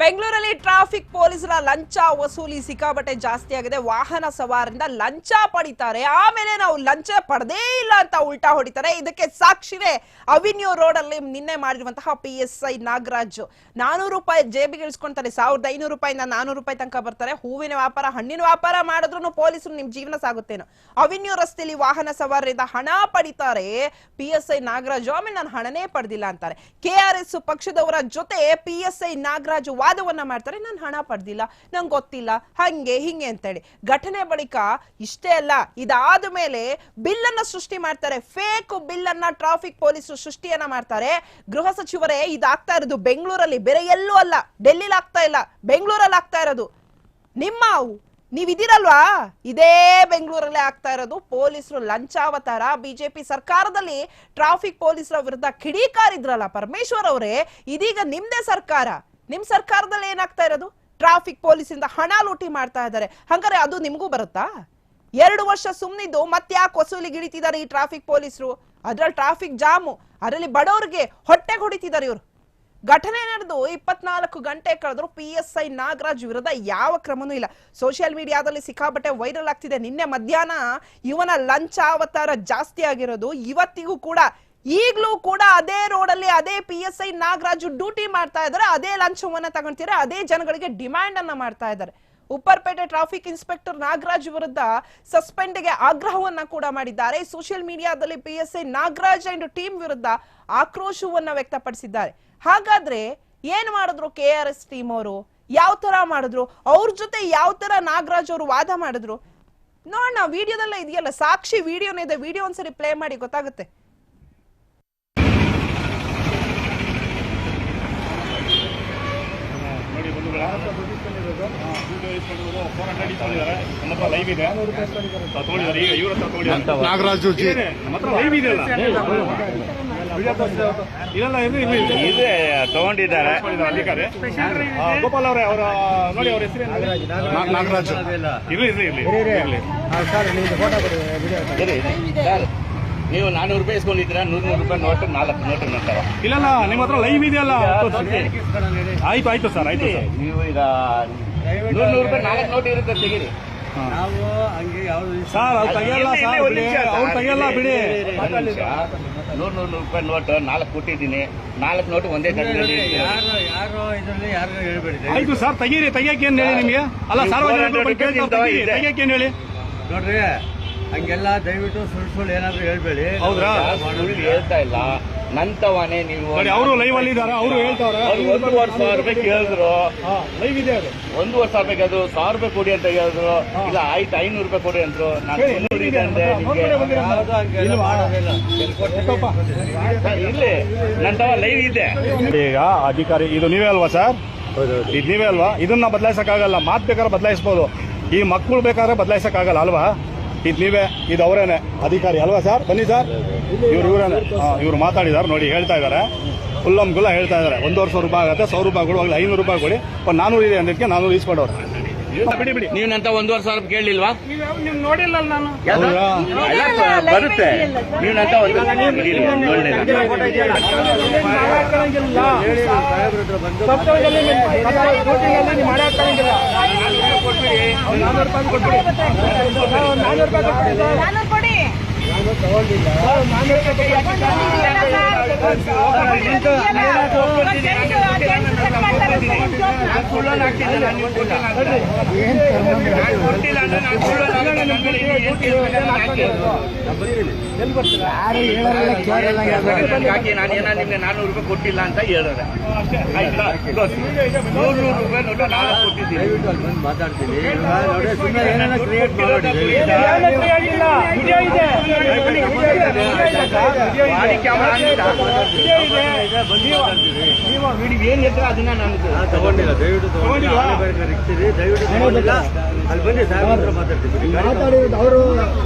ಬೆಂಗಳೂರಲ್ಲಿ ಟ್ರಾಫಿಕ್ ಪೊಲೀಸರ ಲಂಚ ವಸೂಲಿ ಸಿಕ್ಕಾಬಟ್ಟೆ ಜಾಸ್ತಿ ಆಗಿದೆ. ವಾಹನ ಸವಾರರಿಂದ ಲಂಚ ಪಡಿತಾರೆ. ಆಮೇಲೆ ನಾವು ಲಂಚ ಪಡೆದೇ ಇಲ್ಲ ಅಂತ ಉಲ್ಟಾ ಹೊಡಿತಾರೆ. ಇದಕ್ಕೆ ಸಾಕ್ಷಿವೇ ಅವಿನ್ಯೂ ರೋಡ್ ಅಲ್ಲಿ ನಿನ್ನೆ ಮಾಡಿರುವಂತಹ ಪಿ ಎಸ್ ಐ ನಾಗರಾಜ್. ನಾನೂರು ರೂಪಾಯಿ ಜೇಬಿಗೆ ಇಳಿಸ್ಕೊಂತಾರೆ ಸಾವಿರದ ಐನೂರು ರೂಪಾಯಿಂದ ನಾನೂರು ರೂಪಾಯಿ ತನಕ ಬರ್ತಾರೆ. ಹೂವಿನ ವ್ಯಾಪಾರ, ಹಣ್ಣಿನ ವ್ಯಾಪಾರ ಮಾಡಿದ್ರು ಪೊಲೀಸರು ನಿಮ್ ಜೀವನ ಸಾಗುತ್ತೇನೋ. ಅವಿನ್ಯೂ ರಸ್ತೆಯಲ್ಲಿ ವಾಹನ ಸವಾರರಿಂದ ಹಣ ಪಡಿತಾರೆ ಪಿ ಎಸ್ ಐ ನಾಗರಾಜು. ಆಮೇಲೆ ನಾನು ಹಣನೇ ಪಡೆದಿಲ್ಲ ಅಂತಾರೆ. ಕೆ ಆರ್ ಎಸ್ ಪಕ್ಷದವರ ಜೊತೆ ಪಿ ಎಸ್ ಐ ನಾಗರಾಜು ವಾದವನ್ನ ಮಾಡ್ತಾರೆ, ನಾನು ಹಣ ಪಡೆದಿಲ್ಲ, ನಂಗೆ ಗೊತ್ತಿಲ್ಲ, ಹಂಗೆ, ಹಿಂಗೆ ಅಂತೇಳಿ. ಘಟನೆ ಬಳಿಕ ಇಷ್ಟೇ ಅಲ್ಲ, ಇದಾದ ಮೇಲೆ ಬಿಲ್ ಅನ್ನ ಸೃಷ್ಟಿ ಮಾಡ್ತಾರೆ. ಫೇಕ್ ಬಿಲ್ ಅನ್ನ ಟ್ರಾಫಿಕ್ ಪೊಲೀಸರು ಸೃಷ್ಟಿಯನ್ನ ಮಾಡ್ತಾರೆ. ಗೃಹ ಸಚಿವರೇ, ಇದಾಗ್ತಾ ಇರೋದು ಬೆಂಗಳೂರಲ್ಲಿ, ಬೇರೆ ಎಲ್ಲೂ ಅಲ್ಲ, ಡೆಲ್ಲಿಲಿ ಆಗ್ತಾ ಇಲ್ಲ, ಬೆಂಗಳೂರಲ್ಲಿ ಆಗ್ತಾ ಇರೋದು. ನಿಮ್ಮ ನೀವಿದ್ದೀರಲ್ವಾ ಇದೇ ಬೆಂಗಳೂರಲ್ಲೇ ಆಗ್ತಾ ಇರೋದು. ಪೊಲೀಸರು ಲಂಚಾವತಾರ, ಬಿಜೆಪಿ ಸರ್ಕಾರದಲ್ಲಿ ಟ್ರಾಫಿಕ್ ಪೊಲೀಸರ ವಿರುದ್ಧ ಕಿಡಿಕಾರಿದ್ರಲ್ಲ ಪರಮೇಶ್ವರ್ ಅವರೇ, ಇದೀಗ ನಿಮ್ದೇ ಸರ್ಕಾರ. ನಿಮ್ ಸರ್ಕಾರದಲ್ಲಿ ಏನಾಗ್ತಾ ಇರೋದು? ಟ್ರಾಫಿಕ್ ಪೊಲೀಸಿಂದ ಹಣ ಲೂಟಿ ಮಾಡ್ತಾ ಇದ್ದಾರೆ. ಹಂಗಾರೆ ಅದು ನಿಮಗೂ ಬರುತ್ತಾ? ಎರಡು ವರ್ಷ ಸುಮ್ನಿದ್ದು ಮತ್ತ್ಯಾಕೆ ವಸೂಲಿಗೆ ಹಿಡಿತಿದ್ದಾರೆ ಈ ಟ್ರಾಫಿಕ್ ಪೊಲೀಸರು? ಅದ್ರಲ್ಲಿ ಟ್ರಾಫಿಕ್ ಜಾಮು. ಅದರಲ್ಲಿ ಬಡವರಿಗೆ ಹೊಟ್ಟೆಗೆ ಹೊಡಿತಿದ್ದಾರೆ ಇವರು. ಘಟನೆ ನಡೆದು ಇಪ್ಪತ್ನಾಲ್ಕು ಗಂಟೆ ಕಳೆದ್ರು ಪಿ ಎಸ್ ಐ ನಾಗರಾಜ್ ವಿರುದ್ಧ ಯಾವ ಕ್ರಮನೂ ಇಲ್ಲ. ಸೋಷಿಯಲ್ ಮೀಡಿಯಾದಲ್ಲಿ ಸಿಕ್ಕಾಪಟ್ಟೆ ವೈರಲ್ ಆಗ್ತಿದೆ. ನಿನ್ನೆ ಮಧ್ಯಾಹ್ನ ಇವನ ಲಂಚಾವತಾರ ಜಾಸ್ತಿ ಆಗಿರೋದು ಇವತ್ತಿಗೂ ಕೂಡ ಈಗಲೂ ಕೂಡ ಅದೇ ರೋಡಲ್ಲಿ ಅದೇ P S I Nagaraju duty ಮಾಡ್ತಾ ಇದ್ದಾರೆ. ಅದೇ ಲಂಚವನ್ನ ತಗೊಂತಾರೆ ಅದೇ ಜನಗಳಿಗೆ ಡಿಮ್ಯಾಂಡ್ ಅನ್ನ ಮಾಡ್ತಾ ಇದ್ದಾರೆ. ಉಪ್ಪರ್ಪೇಟೆ ಟ್ರಾಫಿಕ್ ಇನ್ಸ್ಪೆಕ್ಟರ್ ನಾಗರಾಜ್ ವಿರುದ್ಧ ಸಸ್ಪೆಂಡ್ಗೆ ಆಗ್ರಹವನ್ನ ಕೂಡ ಮಾಡಿದ್ದಾರೆ. ಸೋಷಿಯಲ್ ಮೀಡಿಯಾದಲ್ಲಿ P S I Nagaraj and team ವಿರುದ್ಧ ಆಕ್ರೋಶವನ್ನ ವ್ಯಕ್ತಪಡಿಸಿದ್ದಾರೆ. ಹಾಗಾದ್ರೆ ಏನ್ ಮಾಡಿದ್ರು ಕೆ ಆರ್ ಎಸ್ ಟೀಮ್ ಅವರು? ಯಾವ ತರ ಮಾಡಿದ್ರು? ಅವ್ರ ಜೊತೆ ಯಾವ ತರ ನಾಗರಾಜ್ ಅವರು ವಾದ ಮಾಡಿದ್ರು? ನೋಡೋಣ, ವಿಡಿಯೋದಲ್ಲ ಇದೆಯಲ್ಲ, ಸಾಕ್ಷಿ ವಿಡಿಯೋನೇ ಇದೆ. ವಿಡಿಯೋ ಒಂದ್ಸರಿ ಪ್ಲೇ ಮಾಡಿ, ಗೊತ್ತಾಗುತ್ತೆ ನೋಡಿ ಬಂಧುಗಳ ದುಡ್ಡು ಇಸ್ಕೊಂಡಿರೋದು ಫೋರ್ ಹಂಡ್ರೆಡ್ ಇಸ್ಕೊಂಡಿದ್ದಾರೆ ನಮ್ಮ ಹತ್ರ ಲೈವ್ ಇದೆ ತಗೊಂಡಿದ್ದಾರೆ ಈಗ ಇವ್ರ ಹತ್ರ ತಗೊಂಡಿದ್ದಾರೆ ನಾಗರಾಜು ಜಿ ಇದೆ, ನಮ್ಮ ಹತ್ರ ಲೈವ್ ಇದೆ ಅಲ್ಲ ಇದೆಲ್ಲ ಇದು ಇಲ್ಲಿ ಇದೆ. ಇದೆ. ತಗೊಂಡಿದ್ದಾರೆ. ಗೋಪಾಲ್ ಅವರೇ ಅವರ ನೋಡಿ ಅವ್ರ ಹೆಸರು ನಾಗರಾಜು ಇರ್ಲಿ ಇರ್ಲಿ ಇರ್ಲಿ. ನೀವು ನಾನೂರು ರೂಪಾಯಿ ಇಸ್ಕೊಂಡಿದ್ದೀರಾ ನೂರು ನೂರು ರೂಪಾಯಿ ನೋಟ್ ನಾಲ್ಕು ನೋಟ್ ನಂತರ ಇಲ್ಲ ನಿಮ್ಮ ಹತ್ರ ಲೈವ್ ಇದೆಯಲ್ಲ ಆಯ್ತು ಆಯ್ತು ಸರ್ ಆಯ್ತು ಸರ್. ನೀವು ಈಗ ನೂರು ನೂರು ರೂಪಾಯಿ ನಾಲ್ಕು ನೋಟ್ ಇರುತ್ತೆ ತೆಗೀರಿ. ನಾವು ಹಂಗೆ ಯಾವ್ದು ಸರ್ ಅವ್ರು ತೆಗಿಯಲ್ಲ ಸರ್ ಬಿಡಿ. ಅವ್ರು ತೆಗಿಯಲ್ಲ ಬಿಡಿ. ನೂರು ನೂರು ನೂರು ರೂಪಾಯಿ ನೋಟ್ ನಾಲ್ಕು ಕೊಟ್ಟಿದ್ದೀನಿ. ನಾಲ್ಕು ನೋಟ್ ಒಂದೇ ತಟ್ಟೆಯಲ್ಲಿ ಇರುತ್ತೆ. ಯಾರು ಯಾರು ಇದರಲ್ಲಿ ಯಾರು ಹೇಳ್ಬೇಡಿ ಆಯ್ತು ಸರ್ ತೆಗೀರಿ ತೆಗಿಯಕ್ಕೆ ಏನ್ ಹೇಳಿ ನಿಮಗೆ? ಅಲ್ಲ ಸಾರ್ವಜನಿಕರು ಬಂದು ಕೇಳ್ತಾರೆ, ತೆಗೀರಿ, ತೆಗಿಯಕ್ಕೆ ಏನ್ ಹೇಳಿ? ನೋಡ್ರಿ ಹಂಗೆಲ್ಲ ದಯವಿಟ್ಟು ಸುಳ್ಳು ಸುಳ್ಳು ಏನಾದ್ರು ಹೇಳ್ಬೇಡಿ. ಹೌದ್ರಾ? ಸುಳ್ಳು ಹೇಳ್ತಾ ಇಲ್ಲ. ನಂತವನೇ ನೀವು ನೋಡಿ ಅವರು ಲೈವ್ ಅಲ್ಲಿ ಇದಾರೆ ಅವರು ಹೇಳ್ತಾವ್ರೆ. ಅವ್ರು ಒಂದೂವರೆ ಸಾವಿರ ರೂಪಾಯಿ ಕೇಳಿದ್ರು. ಲೈವ್ ಇದೆ ಅದು. ಒಂದೂವರೆ ಸಾವಿರ ರೂಪಾಯಿ ಅದು ಸಾವಿರ ರೂಪಾಯಿ ಕೊಡಿ ಅಂತ ಹೇಳಿದ್ರು. ಇಲ್ಲ ಆಯ್ತು ಐನೂರು ರೂಪಾಯಿ ಕೊಡಿ ಅಂದ್ರು. ನಾನು ಇದೆ ಅಂದೆ ನಿಮ್ಗೆ ನೋಡ್ಕೊಂಡೆ ಬಂದಿರ ಯಾವ್ದು ಹಂಗೆಲ್ಲ ಮಾಡೋದಿಲ್ಲ. ಸರ್, ಇಲ್ಲಿ ನಂತವ ಲೈವ್ ಇದೆ ಈಗ ಅಧಿಕಾರಿ ಇದು ನೀವೇ ಅಲ್ವಾ ಸರ್? ಇದು ನೀವೇ ಅಲ್ವಾ? ಇದನ್ನ ಬದಲಾಯಿಸಕ್ಕಾಗಲ್ಲ. ಮಾತು ಬೇಕಾದ್ರೆ ಬದಲಾಯಿಸ್ಬೋದು. ಈ ಮಕ್ಕಳು ಬೇಕಾದ್ರೆ ಬದಲಾಯಿಸಕ್ಕಾಗಲ್ಲ ಅಲ್ವಾ? ಇದು ನೀವೇ, ಇದು ಅವರೇನೆ. ಅಧಿಕಾರಿ ಅಲ್ವಾ ಸರ್? ಬನ್ನಿ ಸರ್. ಇವ್ರು ಇವರೇನೆ ಇವ್ರು ಮಾತಾಡಿದಾರೆ, ನೋಡಿ ಹೇಳ್ತಾ ಇದ್ದಾರೆ ಫುಲ್ಲಮ್ಗುಲ್ಲ ಹೇಳ್ತಾ ಇದ್ದಾರೆ ಒಂದೂವರೆ ಸಾವಿರ ರೂಪಾಯಿ ಆಗುತ್ತೆ, ಸಾವಿರ ರೂಪಾಯಿ ಕೊಡು ಆಗಲಿ ಐನೂರು ರೂಪಾಯಿ ಕೊಡಿ. ಒಂದು ನಾನೂರು ಇದೆ ಅಂದಕ್ಕೆ ನಾನೂರು ಇಸ್ಕೊಂಡವ್ರು ಬಿಡಿ ಬಿಡಿ. ನೀವು ನಂತ ಒಂದೂವರೆ ಸಾವಿರ ರೂಪಾಯಿ ಕೇಳಲಿಲ್ವಾ? ನೀವು ನೋಡಿಲ್ಲ ನಾನು. ಬರುತ್ತೆ. ನೀವು ನಂತ ಒಂದು ನೋಡಲಿಲ್ಲ ಹಾಕಿ ನಾನು ಏನ ನಿಮ್ಗೆ ನಾನೂರು ರೂಪಾಯಿ ಕೊಟ್ಟಿಲ್ಲ ಅಂತ ಹೇಳಿದ್ರೆ ಆಯ್ತಾ ನೂರು ನಾನು ಏನ್ ಅದನ್ನ ನಾನು ತಗೊಂಡಿಲ್ಲ. ದಯವಿಟ್ಟು ತಗೊಂಡಿಲ್ಲ. ಇರ್ತೀರಿ ದಯವಿಟ್ಟು ತಗೊಂಡಿಲ್ಲ. ಅಲ್ಲಿ ಬನ್ನಿ ಸಾಹೇಬ್ರ ಹತ್ರ ಮಾತಾಡ್ತೀನಿ